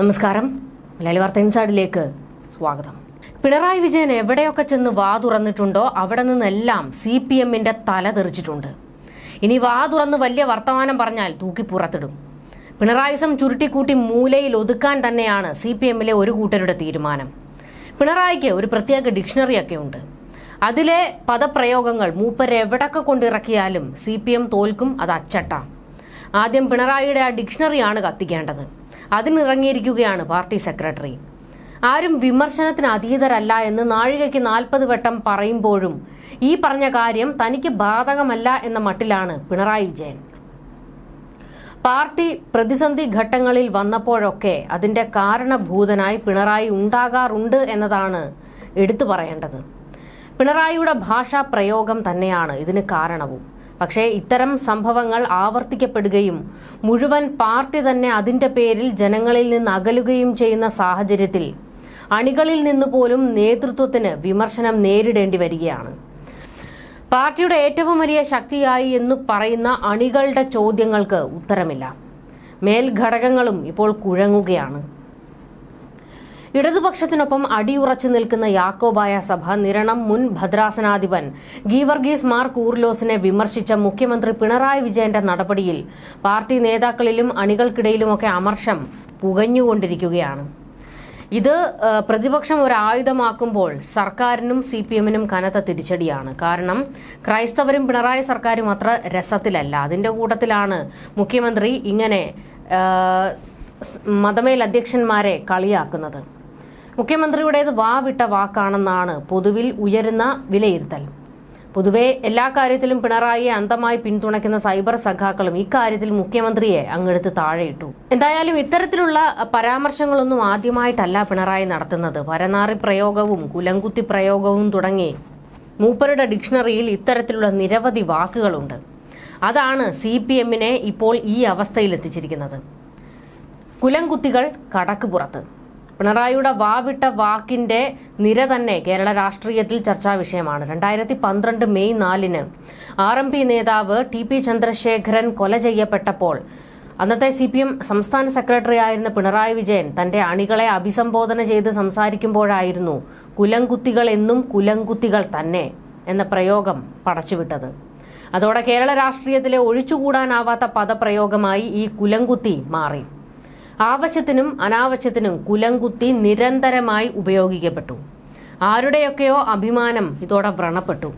നമസ്കാരം. മലയാളി വാർത്ത ഇൻസൈഡിലേക്ക് സ്വാഗതം. പിണറായി വിജയൻ എവിടെയൊക്കെ ചെന്ന് വാ തുറന്നിട്ടുണ്ടോ അവിടെ നിന്നെല്ലാം സി പി എമ്മിന്റെ തല തെറിച്ചിട്ടുണ്ട്. ഇനി വാ തുറന്ന് വലിയ വർത്തമാനം പറഞ്ഞാൽ തൂക്കി പുറത്തിടും. പിണറായിസം ചുരുട്ടിക്കൂട്ടി മൂലയിൽ ഒതുക്കാൻ തന്നെയാണ് സി പി എമ്മിലെ ഒരു കൂട്ടരുടെ തീരുമാനം. പിണറായിക്ക് ഒരു പ്രത്യേക ഡിക്ഷണറിയൊക്കെ ഉണ്ട്. അതിലെ പദപ്രയോഗങ്ങൾ മൂപ്പരെ എവിടൊക്കെ കൊണ്ടിറക്കിയാലും സി പി എം തോൽക്കും അത് അച്ചട്ട. ആദ്യം പിണറായിയുടെ ആ ഡിക്ഷണറിയാണ് കത്തിക്കേണ്ടത്. അതിനിറങ്ങിയിരിക്കുകയാണ് പാർട്ടി സെക്രട്ടറി. ആരും വിമർശനത്തിന് അതീതരല്ല എന്ന് നാഴികയ്ക്ക് നാൽപ്പത് വട്ടം പറയുമ്പോഴും ഈ പറഞ്ഞ കാര്യം തനിക്ക് ബാധകമല്ല എന്ന മട്ടിലാണ് പിണറായി വിജയൻ. പാർട്ടി പ്രതിസന്ധി ഘട്ടങ്ങളിൽ വന്നപ്പോഴൊക്കെ അതിന്റെ കാരണഭൂതനായി പിണറായി ഉണ്ടാകാറുണ്ട് എന്നതാണ് എടുത്തു പറയേണ്ടത്. പിണറായിയുടെ ഭാഷാ പ്രയോഗം തന്നെയാണ് ഇതിന് കാരണവും. പക്ഷേ ഇത്തരം സംഭവങ്ങൾ ആവർത്തിക്കപ്പെടുകയും മുഴുവൻ പാർട്ടി തന്നെ അതിന്റെ പേരിൽ ജനങ്ങളിൽ നിന്ന് അകലുകയും ചെയ്യുന്ന സാഹചര്യത്തിൽ അണികളിൽ നിന്ന് പോലും നേതൃത്വത്തിന് വിമർശനം നേരിടേണ്ടി വരികയാണ്. പാർട്ടിയുടെ ഏറ്റവും വലിയ ശക്തിയായി എന്ന് പറയുന്ന അണികളുടെ ചോദ്യങ്ങൾക്ക് ഉത്തരമില്ല. മേൽഘടകങ്ങളും ഇപ്പോൾ കുഴങ്ങുകയാണ്. ഇടതുപക്ഷത്തിനൊപ്പം അടിയുറച്ചു നിൽക്കുന്ന യാക്കോബായ സഭ നിരണം മുൻ ഭദ്രാസനാധിപൻ ഗീവർഗീസ് മാർ കൂർലോസിനെ വിമർശിച്ച മുഖ്യമന്ത്രി പിണറായി വിജയന്റെ നടപടിയിൽ പാർട്ടി നേതാക്കളിലും അണികൾക്കിടയിലുമൊക്കെ അമർഷം പുകഞ്ഞുകൊണ്ടിരിക്കുകയാണ്. ഇത് പ്രതിപക്ഷം ഒരു ആയുധമാക്കുമ്പോൾ സർക്കാരിനും സി പി എമ്മിനും കനത്ത തിരിച്ചടിയാണ്. കാരണം ക്രൈസ്തവരും പിണറായി സർക്കാരും അത്ര രസത്തിലല്ല. അതിന്റെ കൂട്ടത്തിലാണ് മുഖ്യമന്ത്രി ഇങ്ങനെ മതമേൽ അധ്യക്ഷന്മാരെ കളിയാക്കുന്നത്. മുഖ്യമന്ത്രിയുടേത് വാവിട്ട വാക്കാണെന്നാണ് പൊതുവിൽ ഉയരുന്ന വിലയിരുത്തൽ. പൊതുവെ എല്ലാ കാര്യത്തിലും പിണറായിയെ അന്തമായി പിന്തുണയ്ക്കുന്ന സൈബർ സഖാക്കളും ഇക്കാര്യത്തിൽ മുഖ്യമന്ത്രിയെ അങ്ങെടുത്ത് താഴെയിട്ടു. എന്തായാലും ഇത്തരത്തിലുള്ള പരാമർശങ്ങളൊന്നും ആദ്യമായിട്ടല്ല പിണറായി നടത്തുന്നത്. പരനാറി പ്രയോഗവും കുലങ്കുത്തി പ്രയോഗവും തുടങ്ങി മൂപ്പരുടെ ഡിക്ഷണറിയിൽ ഇത്തരത്തിലുള്ള നിരവധി വാക്കുകളുണ്ട്. അതാണ് സി പി എമ്മിനെ ഇപ്പോൾ ഈ അവസ്ഥയിലെത്തിച്ചിരിക്കുന്നത്. കടക്ക് പുറത്ത്. പിണറായിയുടെ വാവിട്ട വാക്കിന്റെ നിര തന്നെ കേരള രാഷ്ട്രീയത്തിൽ ചർച്ചാ വിഷയമാണ്. രണ്ടായിരത്തി പന്ത്രണ്ട് മെയ് നാലിന് ആർ എം പി നേതാവ് ടി പി ചന്ദ്രശേഖരൻ കൊല ചെയ്യപ്പെട്ടപ്പോൾ അന്നത്തെ സി പി എം സംസ്ഥാന സെക്രട്ടറി ആയിരുന്ന പിണറായി വിജയൻ തന്റെ അണികളെ അഭിസംബോധന ചെയ്ത് സംസാരിക്കുമ്പോഴായിരുന്നു കുലംകുത്തികൾ എന്നും കുലംകുത്തികൾ തന്നെ എന്ന പ്രയോഗം പടച്ചുവിട്ടത്. അതോടെ കേരള രാഷ്ട്രീയത്തിലെ ഒഴിച്ചുകൂടാനാവാത്ത പദപ്രയോഗമായി ഈ കുലംകുത്തി മാറി. ആവശ്യത്തിനും അനാവശ്യത്തിനും കുലംകുത്തി നിരന്തരമായി ഉപയോഗിക്കപ്പെട്ടു. ആരുടെയൊക്കെയോ അഭിമാനം ഇതോടെ വ്രണപ്പെട്ടു.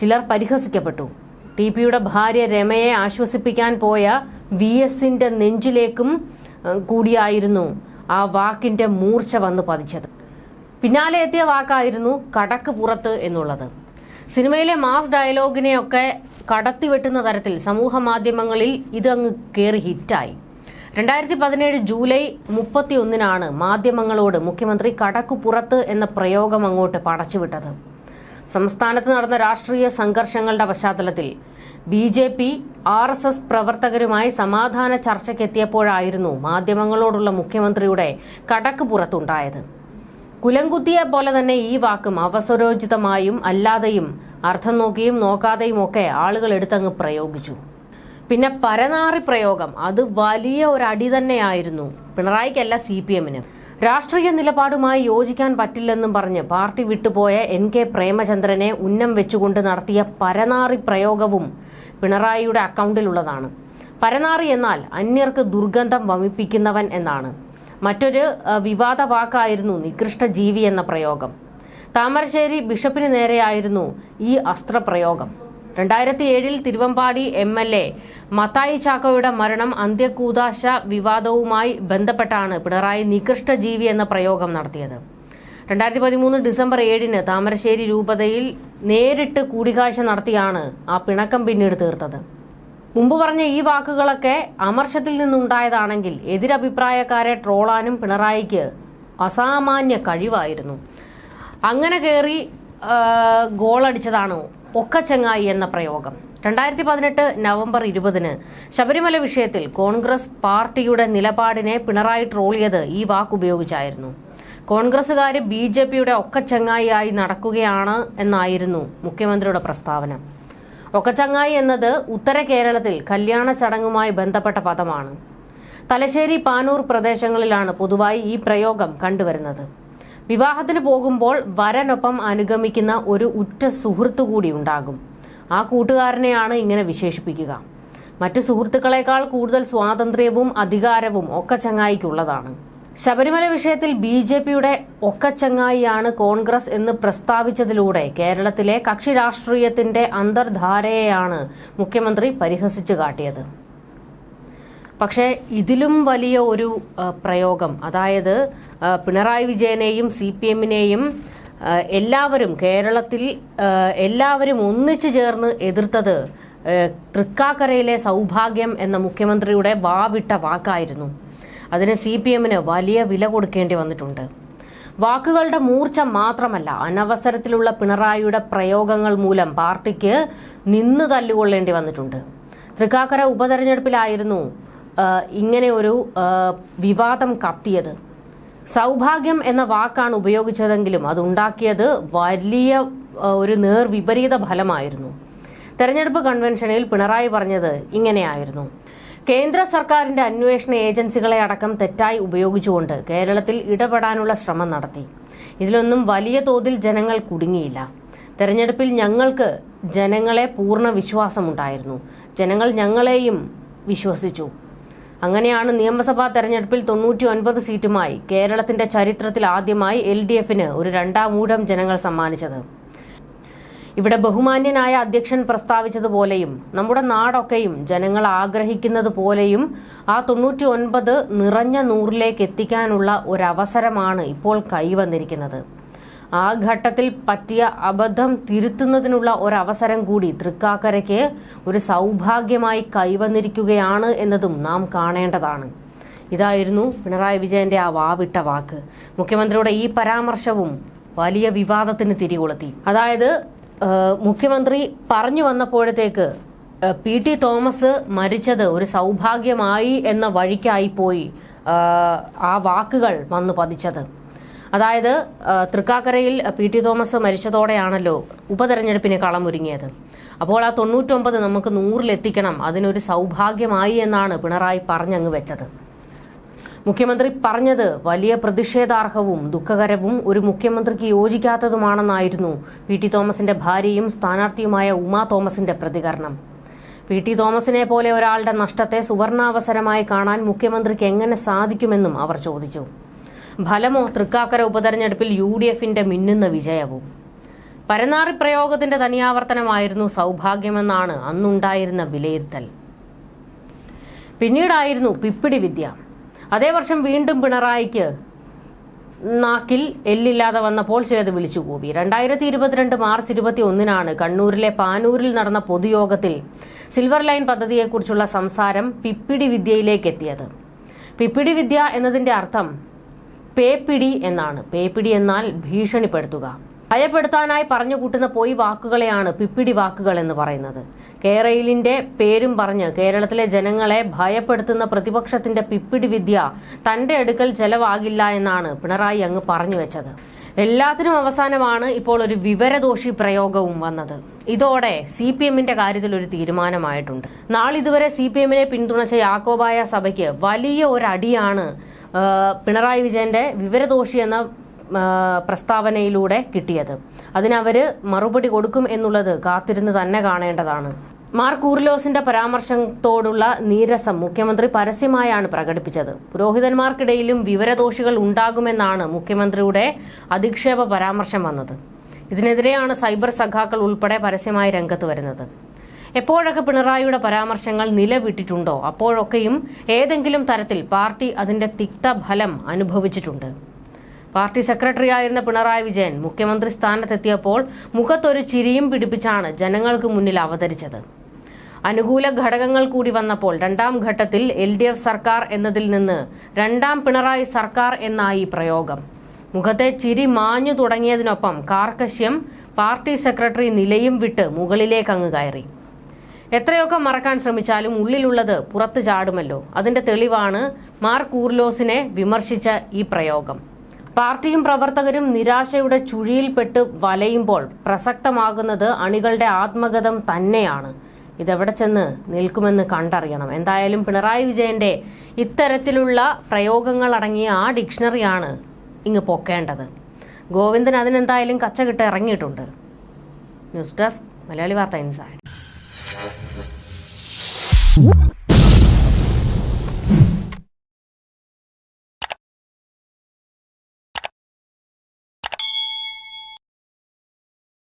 ചിലർ പരിഹസിക്കപ്പെട്ടു. ടി പിയുടെ ഭാര്യ രമയെ ആശ്വസിപ്പിക്കാൻ പോയ വി എസിന്റെ നെഞ്ചിലേക്കും കൂടിയായിരുന്നു ആ വാക്കിന്റെ മൂർച്ച വന്ന് പതിച്ചത്. പിന്നാലെ എത്തിയ വാക്കായിരുന്നു കടക്ക് പുറത്ത് എന്നുള്ളത്. സിനിമയിലെ മാസ് ഡയലോഗിനെയൊക്കെ കടത്തിവെട്ടുന്ന തരത്തിൽ സമൂഹ മാധ്യമങ്ങളിൽ ഇത് അങ്ങ് കയറി ഹിറ്റായി. രണ്ടായിരത്തി പതിനേഴ് ജൂലൈ മുപ്പത്തി ഒന്നിനാണ് മാധ്യമങ്ങളോട് മുഖ്യമന്ത്രി കടക്കുപുറത്ത് എന്ന പ്രയോഗം അങ്ങോട്ട് പടച്ചുവിട്ടത്. സംസ്ഥാനത്ത് നടന്ന രാഷ്ട്രീയ സംഘർഷങ്ങളുടെ പശ്ചാത്തലത്തിൽ B J P R S S പ്രവർത്തകരുമായി സമാധാന ചർച്ചയ്ക്കെത്തിയപ്പോഴായിരുന്നു മാധ്യമങ്ങളോടുള്ള മുഖ്യമന്ത്രിയുടെ കടക്ക് പുറത്തുണ്ടായത് കുലംകുത്തിയെ പോലെ തന്നെ ഈ വാക്കും അവസരോചിതമായും അല്ലാതെയും അർത്ഥം നോക്കിയും നോക്കാതെയും ഒക്കെ ആളുകൾ എടുത്തങ്ങ് പ്രയോഗിച്ചു. പിന്നെ പരനാറി പ്രയോഗം അത് വലിയ ഒരു അടി തന്നെയായിരുന്നു. പിണറായിക്കല്ല സി പി എമ്മിന്. രാഷ്ട്രീയ നിലപാടുമായി യോജിക്കാൻ പറ്റില്ലെന്നും പറഞ്ഞ് പാർട്ടി വിട്ടുപോയ എൻ കെ പ്രേമചന്ദ്രനെ ഉന്നം വെച്ചുകൊണ്ട് നടത്തിയ പരനാറി പ്രയോഗവും പിണറായിയുടെ അക്കൗണ്ടിലുള്ളതാണ്. പരനാറി എന്നാൽ അന്യർക്ക് ദുർഗന്ധം വമിപ്പിക്കുന്നവൻ എന്നാണ്. മറ്റൊരു വിവാദ വാക്കായിരുന്നു നികൃഷ്ട ജീവി എന്ന പ്രയോഗം. താമരശ്ശേരി ബിഷപ്പിന് നേരെയായിരുന്നു ഈ അസ്ത്രപ്രയോഗം. രണ്ടായിരത്തി ഏഴിൽ Thiruvambady M L A Mathai ചാക്കോയുടെ മരണം അന്ത്യകൂദാശ വിവാദവുമായി ബന്ധപ്പെട്ടാണ് പിണറായി നികൃഷ്ട ജീവി എന്ന പ്രയോഗം നടത്തിയത്. രണ്ടായിരത്തി പതിമൂന്ന് ഡിസംബർ ഏഴിന് താമരശ്ശേരി രൂപതയിൽ നേരിട്ട് കൂടിക്കാഴ്ച നടത്തിയാണ് ആ പിണക്കം പിന്നീട് തീർത്തത്. മുമ്പ് പറഞ്ഞ ഈ വാക്കുകളൊക്കെ അമർഷത്തിൽ നിന്നുണ്ടായതാണെങ്കിൽ എതിരഭിപ്രായക്കാരെ ട്രോളാനും പിണറായിക്ക് അസാമാന്യ കഴിവായിരുന്നു. അങ്ങനെ കയറി ആ, ഒക്കച്ചങ്ങായി എന്ന പ്രയോഗം. രണ്ടായിരത്തി പതിനെട്ട് നവംബർ ഇരുപതിന് ശബരിമല വിഷയത്തിൽ കോൺഗ്രസ് പാർട്ടിയുടെ നിലപാടിനെ പിണറായി ട്രോളിയത് ഈ വാക്കുപയോഗിച്ചായിരുന്നു കോൺഗ്രസുകാർ ബി ജെ പിയുടെ ഒക്കച്ചങ്ങായിയായി നടക്കുകയാണ് എന്നായിരുന്നു മുഖ്യമന്ത്രിയുടെ പ്രസ്താവന. ഒക്കച്ചങ്ങായി എന്നത് ഉത്തര കേരളത്തിൽ കല്യാണ ചടങ്ങുമായി ബന്ധപ്പെട്ട പദമാണ്. തലശ്ശേരി പാനൂർ പ്രദേശങ്ങളിലാണ് പൊതുവായി ഈ പ്രയോഗം കണ്ടുവരുന്നത്. വിവാഹത്തിന് പോകുമ്പോൾ വരനൊപ്പം അനുഗമിക്കുന്ന ഒരു ഉറ്റ സുഹൃത്തു കൂടി ഉണ്ടാകും. ആ കൂട്ടുകാരനെയാണ് ഇങ്ങനെ വിശേഷിപ്പിക്കുക. മറ്റു സുഹൃത്തുക്കളെക്കാൾ കൂടുതൽ സ്വാതന്ത്ര്യവും അധികാരവും ഒക്കെ ചങ്ങായിക്കുള്ളതാണ് ശബരിമല വിഷയത്തിൽ ബി ജെ പിയുടെ ഒക്കച്ചങ്ങായിയാണ് കോൺഗ്രസ് എന്ന് പ്രസ്താവിച്ചതിലൂടെ കേരളത്തിലെ കക്ഷി രാഷ്ട്രീയത്തിന്റെ അന്തർധാരയെയാണ് മുഖ്യമന്ത്രി പരിഹസിച്ചു കാട്ടിയത്. പക്ഷേ ഇതിലും വലിയ ഒരു പ്രയോഗം അതായത് പിണറായി വിജയനെയും സി പി എമ്മിനെയും എല്ലാവരും കേരളത്തിൽ എല്ലാവരും ഒന്നിച്ചു ചേർന്ന് എതിർത്തത് തൃക്കാക്കരയിലെ സൗഭാഗ്യം എന്ന മുഖ്യമന്ത്രിയുടെ വാവിട്ട വാക്കായിരുന്നു. അതിന് സി പി എമ്മിന് വലിയ വില കൊടുക്കേണ്ടി വന്നിട്ടുണ്ട്. വാക്കുകളുടെ മൂർച്ച മാത്രമല്ല അനവസരത്തിലുള്ള പിണറായിയുടെ പ്രയോഗങ്ങൾ മൂലം പാർട്ടിക്ക് നിന്ന് തല്ലുകൊള്ളേണ്ടി വന്നിട്ടുണ്ട്. തൃക്കാക്കര ഉപതെരഞ്ഞെടുപ്പിലായിരുന്നു ഇങ്ങനെ ഒരു വിവാദം കത്തിയത്. സൗഭാഗ്യം എന്ന വാക്കാണ് ഉപയോഗിച്ചതെങ്കിലും അതുണ്ടാക്കിയത് വലിയ ഒരു നേർവിപരീത ഫലമായിരുന്നു. തെരഞ്ഞെടുപ്പ് കൺവെൻഷനിൽ പിണറായി പറഞ്ഞത് ഇങ്ങനെയായിരുന്നു. കേന്ദ്ര സർക്കാരിന്റെ അന്വേഷണ ഏജൻസികളെ അടക്കം തെറ്റായി ഉപയോഗിച്ചുകൊണ്ട് കേരളത്തിൽ ഇടപെടാനുള്ള ശ്രമം നടത്തി. ഇതിലൊന്നും വലിയ തോതിൽ ജനങ്ങൾ കുടുങ്ങിയില്ല. തെരഞ്ഞെടുപ്പിൽ ഞങ്ങൾക്ക് ജനങ്ങളെ പൂർണ വിശ്വാസമുണ്ടായിരുന്നു. ജനങ്ങൾ ഞങ്ങളെയും വിശ്വസിച്ചു. അങ്ങനെയാണ് നിയമസഭാ തെരഞ്ഞെടുപ്പിൽ തൊണ്ണൂറ്റി ഒൻപത് സീറ്റുമായി കേരളത്തിന്റെ ചരിത്രത്തിൽ ആദ്യമായി എൽ ഡി എഫിന് ഒരു രണ്ടാം ഊഴം ജനങ്ങൾ സമ്മാനിച്ചത്. ഇവിടെ ബഹുമാന്യനായ അധ്യക്ഷൻ പ്രസ്താവിച്ചതുപോലെയും നമ്മുടെ നാടൊക്കെയും ജനങ്ങൾ ആഗ്രഹിക്കുന്നത് പോലെയും ആ തൊണ്ണൂറ്റി ഒൻപത് നിറഞ്ഞ നൂറിലേക്ക് എത്തിക്കാനുള്ള ഒരവസരമാണ് ഇപ്പോൾ കൈവന്നിരിക്കുന്നത്. ആ ഘട്ടത്തിൽ പറ്റിയ അബദ്ധം തിരുത്തുന്നതിനുള്ള ഒരവസരം കൂടി തൃക്കാക്കരയ്ക്ക് ഒരു സൗഭാഗ്യമായി കൈവന്നിരിക്കുകയാണ് എന്നതും നാം കാണേണ്ടതാണ്. ഇതായിരുന്നു പിണറായി വിജയന്റെ ആ വാവിട്ട വാക്ക്. മുഖ്യമന്ത്രിയുടെ ഈ പരാമർശവും വലിയ വിവാദത്തിന് തിരികൊളുത്തി. അതായത് മുഖ്യമന്ത്രി പറഞ്ഞു വന്നപ്പോഴത്തേക്ക് പി ടി തോമസ് മരിച്ചത് ഒരു സൗഭാഗ്യമായി എന്ന വഴിക്കായി പോയി ആ വാക്കുകൾ വന്നു പതിച്ചത്. അതായത് തൃക്കാക്കരയിൽ പി ടി തോമസ് മരിച്ചതോടെയാണല്ലോ ഉപതെരഞ്ഞെടുപ്പിന് കളമൊരുങ്ങിയത്. അപ്പോൾ ആ തൊണ്ണൂറ്റൊമ്പത് നമുക്ക് നൂറിലെത്തിക്കണം. അതിനൊരു സൗഭാഗ്യമായി എന്നാണ് പിണറായി പറഞ്ഞങ്ങ് വെച്ചത്. മുഖ്യമന്ത്രി പറഞ്ഞത് വലിയ പ്രതിഷേധാർഹവും ദുഃഖകരവും ഒരു മുഖ്യമന്ത്രിക്ക് യോജിക്കാത്തതുമാണെന്നായിരുന്നു പി ടി തോമസിന്റെ ഭാര്യയും സ്ഥാനാർത്ഥിയുമായ ഉമാ തോമസിന്റെ പ്രതികരണം. പി ടി തോമസിനെ പോലെ ഒരാളുടെ നഷ്ടത്തെ സുവർണാവസരമായി കാണാൻ മുഖ്യമന്ത്രിക്ക് എങ്ങനെ സാധിക്കുമെന്നും അവർ ചോദിച്ചു. ഫലമോ തൃക്കാക്കര ഉപതെരഞ്ഞെടുപ്പിൽ യു ഡി എഫിന്റെ മിന്നുന്ന വിജയവും. പരനാറി പ്രയോഗത്തിന്റെ തനിയാവർത്തനമായിരുന്നു സൗഭാഗ്യമെന്നാണ് അന്നുണ്ടായിരുന്ന വിലയിരുത്തൽ. പിന്നീടായിരുന്നു പിപ്പിടി വിദ്യ. അതേ വർഷം വീണ്ടും പിണറായിക്ക് നാക്കിൽ എല്ലില്ലാതെ വന്നപ്പോൾ ചിലത് വിളിച്ചു കൂവി രണ്ടായിരത്തി ഇരുപത്തിരണ്ട് മാർച്ച് ഇരുപത്തി ഒന്നിനാണ് കണ്ണൂരിലെ പാനൂരിൽ നടന്ന പൊതുയോഗത്തിൽ സിൽവർ ലൈൻ പദ്ധതിയെക്കുറിച്ചുള്ള സംസാരം പിപ്പിടി വിദ്യയിലേക്ക് എത്തിയത് പിപ്പിടി വിദ്യ എന്നതിന്റെ അർത്ഥം പേപ്പിടി എന്നാണ്. പേപ്പിടി എന്നാൽ ഭീഷണിപ്പെടുത്തുക. ഭയപ്പെടുത്താനായി പറഞ്ഞു കൂട്ടുന്ന പോയി വാക്കുകളെയാണ് പിപ്പിടി വാക്കുകൾ എന്ന് പറയുന്നത്. കേരളിന്റെ പേരും പറഞ്ഞ് കേരളത്തിലെ ജനങ്ങളെ ഭയപ്പെടുത്തുന്ന പ്രതിപക്ഷത്തിന്റെ പിപ്പിടി വിദ്യ തന്റെ അടുക്കൽ ചെലവാകില്ല എന്നാണ് പിണറായി അങ്ങ് പറഞ്ഞു വെച്ചത്. എല്ലാത്തിനും അവസാനമാണ് ഇപ്പോൾ ഒരു വിവരദോഷി പ്രയോഗവും വന്നത്. ഇതോടെ സി പി എമ്മിന്റെ കാര്യത്തിൽ ഒരു തീരുമാനമായിട്ടുണ്ട്. നാളിതുവരെ സി പി എമ്മിനെ പിന്തുണച്ച യാക്കോബായ സഭയ്ക്ക് വലിയ ഒരു അടിയാണ് ആ, പിണറായി വിജയന്റെ വിവരദോഷി എന്ന പ്രസ്താവനയിലൂടെ കിട്ടിയത്. അതിനവർ മറുപടി കൊടുക്കും എന്നുള്ളത് കാത്തിരുന്ന് തന്നെ കാണേണ്ടതാണ്. മാർ കൂർലോസിന്റെ പരാമർശത്തോടുള്ള നീരസം മുഖ്യമന്ത്രി പരസ്യമായാണ് പ്രകടിപ്പിച്ചത്. പുരോഹിതന്മാർക്കിടയിലും വിവരദോഷികൾ ഉണ്ടാകുമെന്നാണ് മുഖ്യമന്ത്രിയുടെ അധിക്ഷേപ പരാമർശം വന്നത്. ഇതിനെതിരെയാണ് സൈബർ സഖാക്കൾ ഉൾപ്പെടെ പരസ്യമായി രംഗത്ത് വരുന്നത്. എപ്പോഴൊക്കെ പിണറായിയുടെ പരാമർശങ്ങൾ നിലവിട്ടിട്ടുണ്ടോ? അപ്പോഴൊക്കെയും ഏതെങ്കിലും തരത്തിൽ പാർട്ടി അതിന്റെ തിക്തഫലം അനുഭവിച്ചിട്ടുണ്ട്. പാർട്ടി സെക്രട്ടറി ആയിരുന്ന പിണറായി വിജയൻ മുഖ്യമന്ത്രി സ്ഥാനത്തെത്തിയപ്പോൾ മുഖത്തൊരു ചിരിയും പിടിപ്പിച്ചാണ് ജനങ്ങൾക്ക് മുന്നിൽ അവതരിച്ചത്. അനുകൂല ഘടകങ്ങൾ കൂടി വന്നപ്പോൾ രണ്ടാം ഘട്ടത്തിൽ എൽ ഡി എഫ് സർക്കാർ എന്നതിൽ നിന്ന് രണ്ടാം പിണറായി സർക്കാർ എന്നായി പ്രയോഗം. മുഖത്തെ ചിരി മാഞ്ഞു തുടങ്ങിയതിനൊപ്പം കാർക്കശ്യം പാർട്ടി സെക്രട്ടറി നിലയും വിട്ട് മുകളിലേക്ക് അങ്ങ് കയറി. എത്രയൊക്കെ മറക്കാൻ ശ്രമിച്ചാലും ഉള്ളിലുള്ളത് പുറത്തു ചാടുമല്ലോ. അതിന്റെ തെളിവാണ് മാർ കൂർലോസിനെ വിമർശിച്ച ഈ പ്രയോഗം. പാർട്ടിയും പ്രവർത്തകരും നിരാശയുടെ ചുഴിയിൽപ്പെട്ട് വലയുമ്പോൾ പ്രസക്തമാകുന്നത് അണികളുടെ ആത്മഗതം തന്നെയാണ്. ഇതെവിടെ ചെന്ന് നിൽക്കുമെന്ന് കണ്ടറിയണം. എന്തായാലും പിണറായി വിജയന്റെ ഇത്തരത്തിലുള്ള പ്രയോഗങ്ങൾ അടങ്ങിയ ആ ഡിക്ഷണറിയാണ് ഇങ്ങ് പൊക്കേണ്ടത്. ഗോവിന്ദൻ അതിനെന്തായാലും കച്ചകിട്ട് ഇറങ്ങിയിട്ടുണ്ട്. ന്യൂസ് ഡെസ്ക് മലയാളി വാർത്ത ഇൻസൈഡ്. Woo!